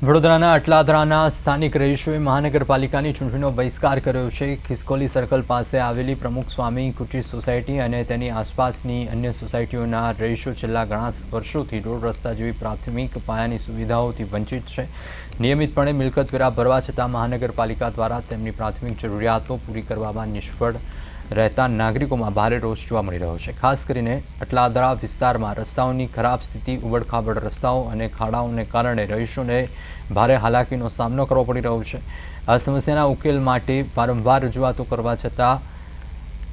વડોદરાના અટલાદરાના સ્થાનિક રહીશોએ મહાનગરપાલિકાની ચૂંટણીનો બહિષ્કાર કર્યો છે. ખિસકોલી સર્કલ પાસે આવેલી પ્રમુખ સ્વામી કુટીર સોસાયટી અને તેની આસપાસની અન્ય સોસાયટીઓના રહીશો છેલ્લા ઘણા વર્ષોથી રોડ રસ્તા જેવી પ્રાથમિક પાયાની સુવિધાઓથી વંચિત છે. નિયમિતપણે મિલકત વેરા ભરવા છતાં મહાનગરપાલિકા દ્વારા તેમની પ્રાથમિક જરૂરિયાતો પૂરી કરવામાં નિષ્ફળ રહેતા નાગરિકોમાં ભારે રોષ જોવા મળી રહ્યો છે. ખાસ કરીને અટલાદરા વિસ્તારમાં રસ્તાઓની ખરાબ સ્થિતિ ઉબડખાબડ રસ્તાઓ અને ખાડાઓને કારણે રહીશોને ભારે હાલાકીનો સામનો કરવો પડી રહ્યો છે. આ સમસ્યાના ઉકેલ માટે વારંવાર રજૂઆતો કરવા છતાં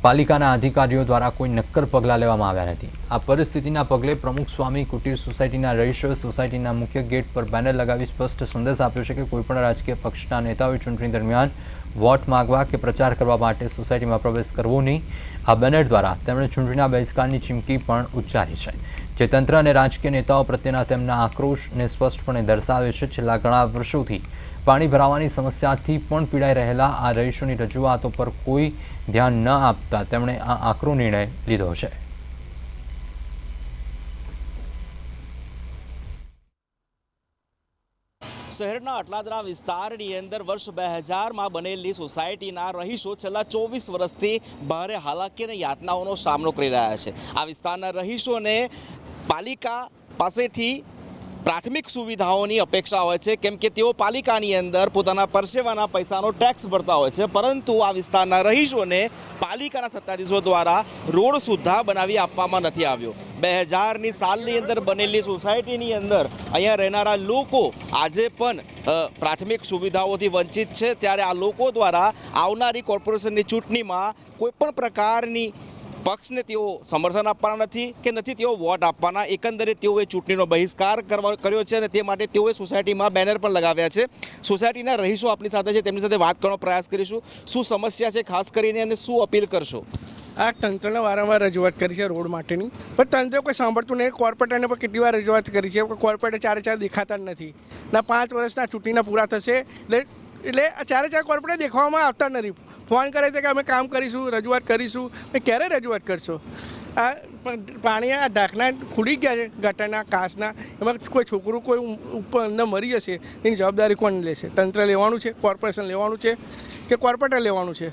પાલિકાના અધિકારીઓ દ્વારા કોઈ નક્કર પગલાં લેવામાં આવ્યા નથી. આ પરિસ્થિતિના પગલે પ્રમુખ સ્વામી કુટીર સોસાયટીના રહીશો સોસાયટીના મુખ્ય ગેટ પર બેનર લગાવી સ્પષ્ટ સંદેશ આપ્યો છે કે કોઈપણ રાજકીય પક્ષના નેતાઓએ ચૂંટણી દરમિયાન વોટ માંગવા કે પ્રચાર કરવા માટે સોસાયટીમાં પ્રવેશ કરવો નહીં. આ બેનર દ્વારા તેમણે ચૂંટણીના બહિષ્કારની ચીમકી પણ ઉચ્ચારી છે. જે તંત્ર અને રાજકીય નેતાઓ પ્રત્યેના તેમના આક્રોશને સ્પષ્ટપણે દર્શાવે છે. છેલ્લા ઘણા વર્ષોથી પાણી ભરાવાની સમસ્યાથી પણ પીડાઈ રહેલા આ રહીશોની રજૂઆતો પર કોઈ ધ્યાન ન આપતા તેમણે આ આકરો નિર્ણય લીધો છે. શહેરના અટલાદરા વિસ્તારની અંદર વર્ષ બે હજારમાં બનેલી સોસાયટીના રહીશો છેલ્લા ચોવીસ વર્ષથી ભારે હાલાકી અને યાતનાઓનો સામનો કરી રહ્યા છે. આ વિસ્તારના રહીશોને પાલિકા પાસેથી પ્રાથમિક સુવિધાઓની અપેક્ષા હોય છે, કેમ કે તેઓ પાલિકાની અંદર પોતાના પરસેવાના પૈસાનો ટેક્સ ભરતા હોય છે, પરંતુ આ વિસ્તારના રહીશોને પાલિકાના સત્તાધીશો દ્વારા રોડ સુદ્ધા બનાવી આપવામાં નથી આવ્યો. બે હજારની સાલની અંદર બનેલી સોસાયટીની અંદર અહીંયા રહેનારા લોકો આજે પણ પ્રાથમિક સુવિધાઓથી વંચિત છે, ત્યારે આ લોકો દ્વારા આવનારી કોર્પોરેશનની ચૂંટણીમાં કોઈપણ પ્રકારની પક્ષને તેઓ સમર્થન આપવાના નથી કે નથી તેઓ વોટ આપવાના. એકંદરે તેઓએ ચૂંટણીનો બહિષ્કાર કરવા કર્યો છે અને તે માટે તેઓએ સોસાયટીમાં બેનર પણ લગાવ્યા છે. સોસાયટીના રહીશો આપણી સાથે છે, તેમની સાથે વાત કરવાનો પ્રયાસ કરીશું. શું સમસ્યા છે ખાસ કરીને અને શું અપીલ કરશો? આ તંત્રને વારંવાર રજૂઆત કરી છે રોડ માટેની. પણ તંત્ર કોઈ સાંભળતું નહીં. કોર્પોરેટરને પણ કેટલી વાર રજૂઆત કરી છે કોર્પોરેટર ચારે ચાર દેખાતા નથી. ના પાંચ વર્ષના ચૂંટણીના પૂરા થશે. એટલે એટલે ચારે ચાર કોર્પોરેટર દેખાવામાં આવતા નથી. ફોન કરે છે કે અમે કામ કરીશું, રજૂઆત કરીશું. મેં ક્યારે રજૂઆત કરશો? આ પાણી આ ઢાંકના ખુલી ગયા છે, ગટરના, કાચના. એમાં કોઈ છોકરું કોઈ ઉપર અંદર મરી જશે. એની જવાબદારી કોણ લેશે? તંત્ર લેવાનું છે, કોર્પોરેશન લેવાનું છે કે કોર્પોરેટર લેવાનું છે?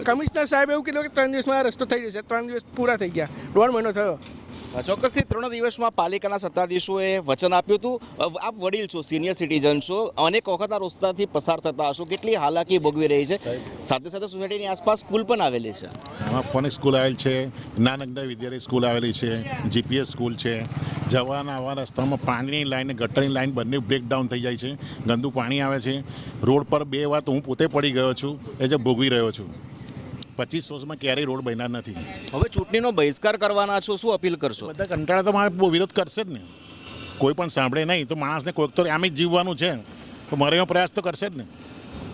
કમિશનર સાહેબ એવું કીધું કે ત્રણ દિવસમાં રસ્તો થઈ જશે. ત્રણ દિવસ પૂરા થઈ ગયા. દોઢ મહિનો થયો. ચોક્કસથી ત્રણ દિવસમાં પાલિકાના સત્તાધીશોએ વચન આપ્યું હતું. આપ વડીલ છો, સિનિયર સિટીઝન છો. અનેક વખત આ રસ્તાથી પસાર થતા હશો. કેટલી હાલાકી ભોગવી રહી છે? સાથે સાથે સોસાયટીની આસપાસ સ્કૂલ પણ આવેલી છે. આમાં ફોનિક સ્કૂલ આવેલ છે, નાનકડા વિદ્યાલય સ્કૂલ આવેલી છે, જીપીએસ સ્કૂલ છે. જવાના આવા રસ્તામાં પાણીની લાઈન ગટરની લાઈન બંને બ્રેકડાઉન થઈ જાય છે. ગંદુ પાણી આવે છે. રોડ પર બે વાર તો હું પોતે પડી ગયો છું, એ જે ભોગવી રહ્યો છું. પચીસ વર્ષમાં ક્યારેય રોડ બન્યા નથી. હવે ચૂંટણીનો બહિષ્કાર કરવાના છો શું અપીલ કરશો? બધા કંટાળા તો મારે વિરોધ કરશે જ ને. કોઈ પણ સાંભળે નહીં તો માણસને કોઈક તો આમ જ જીવવાનું છે. તો મારે એનો પ્રયાસ તો કરશે જ ને.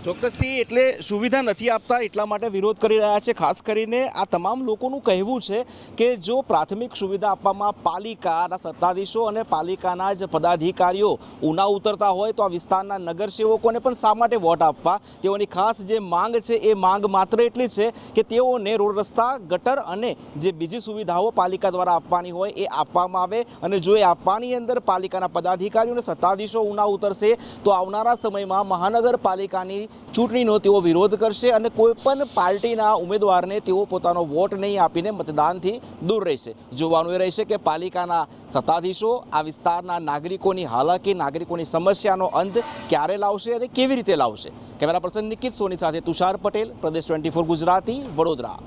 ચોક્કસથી એટલે સુવિધા નથી આપતા, એટલા માટે વિરોધ કરી રહ્યા છે. ખાસ કરીને આ તમામ લોકોનું કહેવું છે કે જો પ્રાથમિક સુવિધા આપવામાં પાલિકાના સત્તાધીશો અને પાલિકાના જ પદાધિકારીઓ ઉના ઉતરતા હોય તો આ વિસ્તારના નગરસેવકોને પણ શા માટે વોટ આપવા? તેઓની ખાસ જે માંગ છે એ માંગ માત્ર એટલી છે કે તેઓને રોડ રસ્તા, ગટર અને જે બીજી સુવિધાઓ પાલિકા દ્વારા આપવાની હોય એ આપવામાં આવે અને જો એ આપવાની અંદર પાલિકાના પદાધિકારીઓ અને સત્તાધીશો ઉના ઉતરશે તો આવનારા સમયમાં મહાનગરપાલિકાની ચૂંટણીનો તેઓ વિરોધ કરશે અને કોઈપણ પાર્ટીના ઉમેદવારને તેઓ પોતાનો વોટ નહીં આપીને મતદાનથી દૂર રહેશે. જોવાનું એ રહેશે કે પાલિકાના સત્તાધીશો આ વિસ્તારના નાગરિકોની હાલાકી, નાગરિકોની સમસ્યાનો અંત ક્યારે લાવશે અને કેવી રીતે લાવશે? કેમેરા પર્સન નિકિત સોની સાથે તુષાર પટેલ, પ્રદેશ ટ્વેન્ટી ગુજરાતી, વડોદરા.